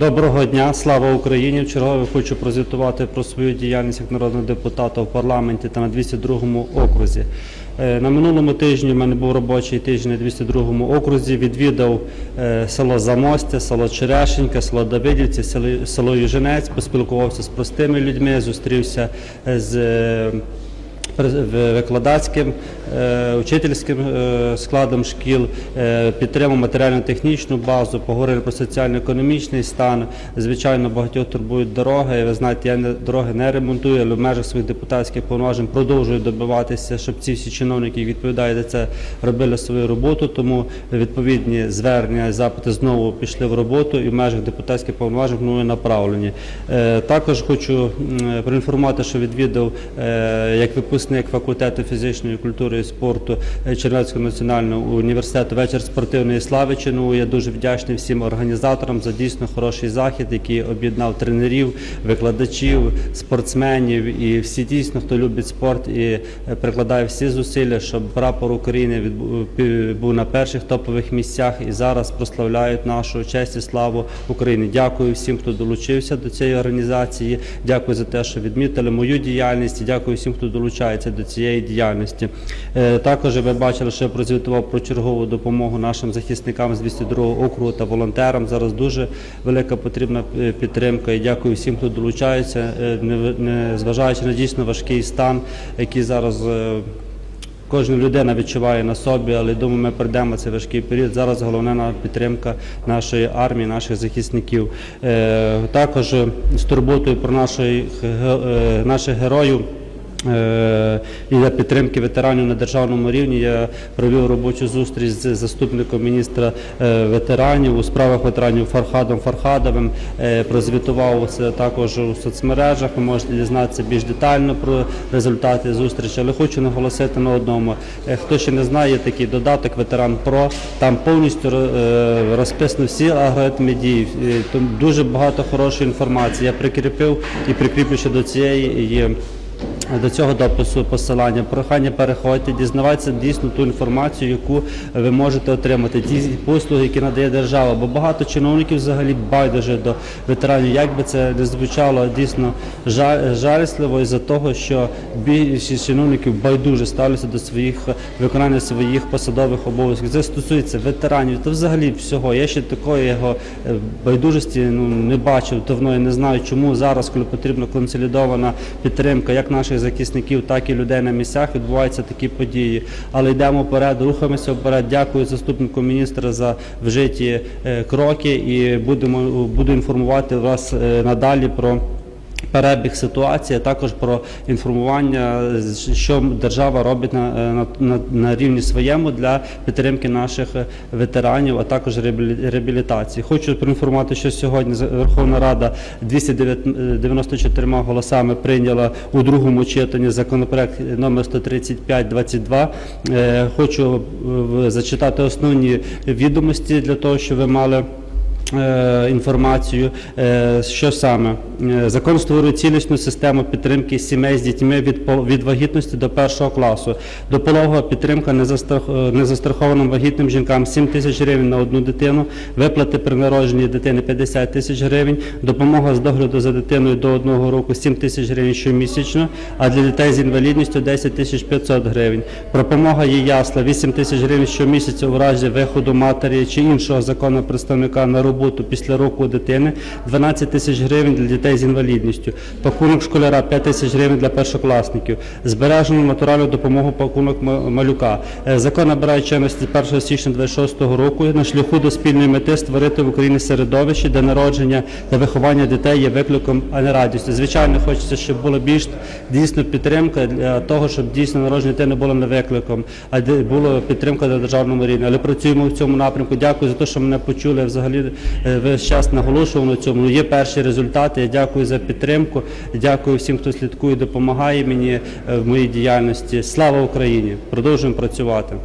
Доброго дня, слава Україні! Вчергове хочу прозвітувати про свою діяльність як народного депутата в парламенті та на 202 окрузі. Е, На минулому тижні в мене був робочий тиждень на 202 окрузі. Відвідав е, село Замостя, село Черешенька, село Давидівці, село- Южинець, поспілкувався з простими людьми, зустрівся е, з викладацьким, е, учительським е, складом шкіл, е, підтримав матеріально-технічну базу, поговорили про соціально-економічний стан. Звичайно, багатьох турбують дороги. Ви знаєте, я дороги не ремонтую, але в межах своїх депутатських повноважень продовжую добиватися, щоб ці всі чиновники, які відповідають за це, робили свою роботу. Тому відповідні звернення і запити знову пішли в роботу і в межах депутатських повноважень мною направлені. Е, Також хочу проінформувати, що відвідав е, як випускник факультету фізичної культури і спорту е, Чернівецького національного університету вечір спортивної слави ЧНУ. Я дуже вдячний всім організаторам за дійсно хороший захід, який об'єднав тренерів, викладачів, спортсменів і всі дійсно, хто любить спорт і е, прикладає всі зусилля, щоб прапор України відбу- був на перших топових місцях і зараз прославляють нашу честь і славу України. Дякую всім, хто долучився до цієї організації. Дякую за те, що відмітили мою діяльність. Дякую всім, хто долучається до цієї діяльності. Е, Також ви бачили, що я прозвітував про чергову допомогу нашим захисникам з 202 округу та волонтерам. Зараз дуже велика потрібна е, підтримка. І дякую всім, хто долучається, е, не зважаючи на дійсно важкий стан, який зараз. Кожна людина відчуває на собі, але думаю, ми пройдемо цей важкий період. Зараз головне на підтримка нашої армії, наших захисників. Також з турботою про наших героїв. Е, І для підтримки ветеранів на державному рівні я провів робочу зустріч з заступником міністра е, ветеранів у справах ветеранів Фархадом Фархадовим. Е, Прозвітував також у соцмережах. Ви можете дізнатися більш детально про результати зустрічі. Але хочу наголосити на одному: хто ще не знає, такий додаток Ветеран Про. Там повністю розписано всі алгоритми дій. Там дуже багато хорошої інформації. Я прикріпив і прикріплю ще до цієї. До цього допису посилання. Прохання переходьте, дізнавайтеся дійсно ту інформацію, яку ви можете отримати, ті послуги, які надає держава. Бо багато чиновників взагалі байдуже до ветеранів. Як би це не звучало дійсно жалісливо із-за того, що більшість чиновників байдуже ставляться до своїх виконання своїх посадових обов'язків. Це стосується ветеранів, та взагалі всього. Я ще такої його е, байдужості ну не бачив давно. Я не знаю, чому зараз, коли потрібна консолідована підтримка, як наших захисників, так і людей на місцях, відбуваються такі події. Але йдемо вперед, рухаємося вперед. Дякую заступнику міністра за вжиті е, кроки і будемо буду інформувати вас е, надалі про. Перебіг ситуації, а також про інформування, що держава робить на, на, на, на рівні своєму для підтримки наших е, ветеранів, а також реабілі- реабілітації. Хочу проінформувати, що сьогодні Верховна Рада 294 голосами прийняла у другому читанні законопроект номер 135-22. Е, Хочу е, зачитати основні відомості для того, щоб ви мали. Е, інформацію, Е, що саме Е, закон створює цілісну систему підтримки сімей з дітьми від від вагітності до першого класу. Допологова підтримка незастрах- незастрахованим вагітним жінкам 7 тисяч гривень на одну дитину, виплати при народженні дитини 50 тисяч гривень, допомога з догляду за дитиною до одного року 7 тисяч гривень щомісячно, а для дітей з інвалідністю 10 тисяч 500 гривень. Допомога є ясла 8 тисяч гривень щомісяця у разі виходу матері чи іншого законного представника на роботу після року дитини, 12 тисяч гривень для дітей з інвалідністю, пакунок школяра 5 тисяч гривень для першокласників, збережену натуральну допомогу пакунок ма- малюка. Е, Закон набирає чинності 1 січня 26 року на шляху до спільної мети створити в Україні середовище, де народження та виховання дітей є викликом, а не радістю. Звичайно, хочеться, щоб була більш дійсно підтримка для того, щоб дійсно народження дитини було не викликом, а де була підтримка на державному рівні. Але працюємо в цьому напрямку. Дякую за те, що мене почули. Взагалі весь час наголошував на цьому. Ну, Є перші результати. Я дякую за підтримку. Дякую всім, хто слідкує, допомагає мені е, в моїй діяльності. Слава Україні! Продовжуємо працювати.